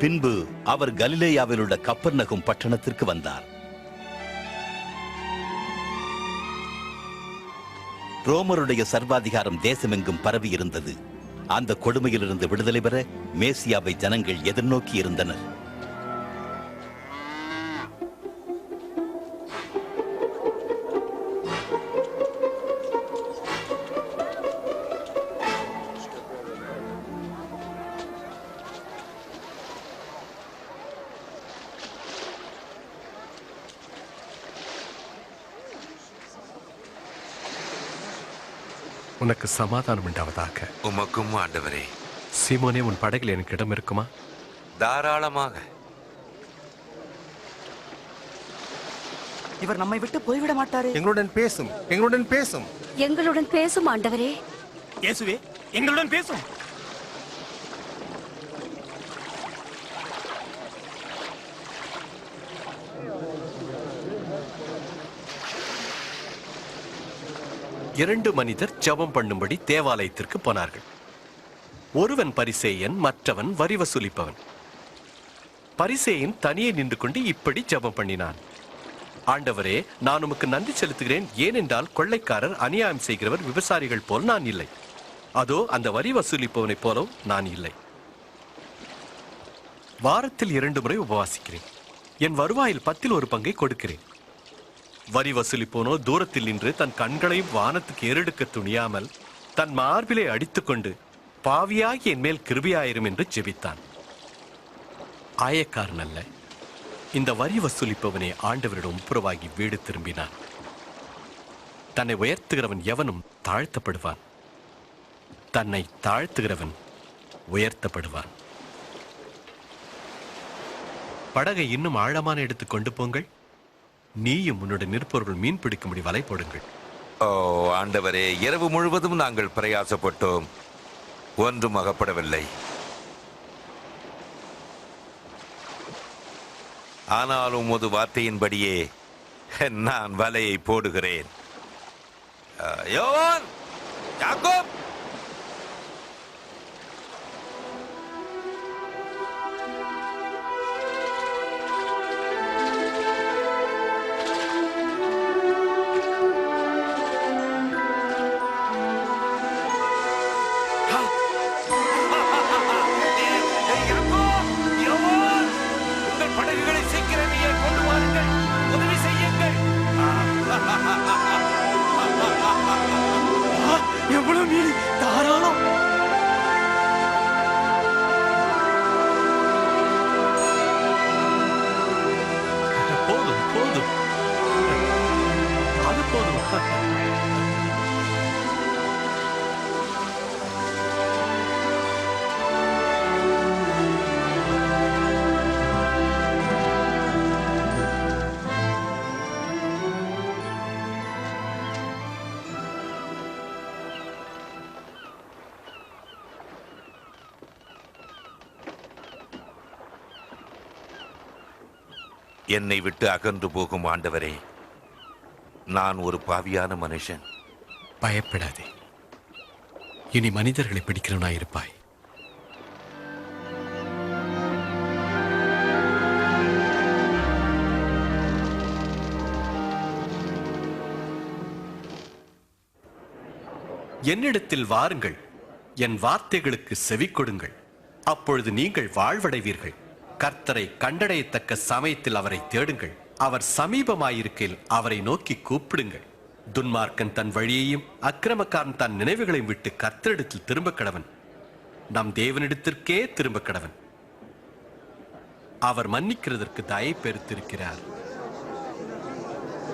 பின்பு அவர் கலிலேயாவில் உள்ள கப்பர் நகும் பட்டணத்திற்கு வந்தார். ரோமருடைய சர்வாதிகாரம் தேசமெங்கும் பரவி இருந்தது அந்த கொடுமையிலிருந்து விடுதலை பெற மேசியாவை ஜனங்கள் எதிர்நோக்கி இருந்தனர் உனக்கு சமாதானம் உண்டாவதாக. உமக்கும் ஆண்டவரே. சீமோனே உன் படகில் எனக்கு இடம் இருக்குமா? தாராளமாக. இவர் நம்மை விட்டு போய்விட மாட்டாரே. எங்களுடன் பேசும் எங்களுடன் பேசும். எங்களுடன் பேசும் ஆண்டவரே. இயேசுவே எங்களுடன் பேசும். இரண்டு மனிதர் ஜெபம் பண்ணும்படி தேவாலயத்திற்கு போனார்கள். ஒருவன் பரிசேயன் மற்றவன் வரி வசூலிப்பவன் பரிசேயன் தனியே நின்று கொண்டு இப்படி ஜெபம் பண்ணினான். ஆண்டவரே நான் உமக்கு நன்றி செலுத்துகிறேன். ஏனென்றால் கொள்ளைக்காரர் அநியாயம் செய்கிறவர் விவசாயிகள் போல் நான் இல்லை. அதோ அந்த வரி வசூலிப்பவனைப் போலவும் நான் இல்லை. வாரத்தில் இரண்டு முறை உபவாசிக்கிறேன். என் வருவாயில் பத்தில் ஒரு பங்கை கொடுக்கிறேன். வரி வசூலிப்போனோ தூரத்தில் நின்று தன் கண்களையும் வானத்துக்கு ஏறெடுக்க துணியாமல் தன் மார்பிலை அடித்துக்கொண்டு பாவியாகி என் மேல் கிருபியாயிரும் என்று ஜெபித்தான். ஆயக்காரன் அல்ல இந்த வரி வசூலிப்பவனே ஆண்டவரிடம் ஒப்புரவாகி வீடு திரும்பினான். தன்னை உயர்த்துகிறவன் எவனும் தாழ்த்தப்படுவான். தன்னை தாழ்த்துகிறவன் உயர்த்தப்படுவான். படகை இன்னும் ஆழமான எடுத்து கொண்டு போங்கள். நீயும் உன்னுடைய நிற்பவர்கள் மீன் பிடிக்கும்படி வலை போடுங்கள். ஓ ஆண்டவரே இரவு முழுவதும் நாங்கள் பிரயாசப்பட்டோம். ஒன்றும் அகப்படவில்லை. ஆனாலும் உமது வார்த்தையின்படியே நான் வலையை போடுகிறேன். அஹ், யோவான் யாக்கோப், போதும் என்னை விட்டு அகன்று போகும் ஆண்டவரே நான் ஒரு பாவியான மனுஷன். பயப்படாதே. இனி மனிதர்களை பிடிக்கிறவனாய் இருப்பாய். என்னிடத்தில் வாருங்கள். என் வார்த்தைகளுக்கு செவி கொடுங்கள். அப்பொழுது நீங்கள் வாழ்வடைவீர்கள். கர்த்தரை கண்டடையத்தக்க சமயத்தில் அவரை தேடுங்கள். அவர் சமீபமாயிருக்கையில் அவரை நோக்கி கூப்பிடுங்கள். துன்மார்க்கன் தன் வழியையும் அக்கிரமக்காரன் தன் நினைவுகளையும் விட்டு கர்த்தரிடத்தில் திரும்ப கடவன். நம் தேவனிடத்திற்கே திரும்ப கடவன். அவர் மன்னிக்கிறதற்கு தயை பெருத்திருக்கிறார்.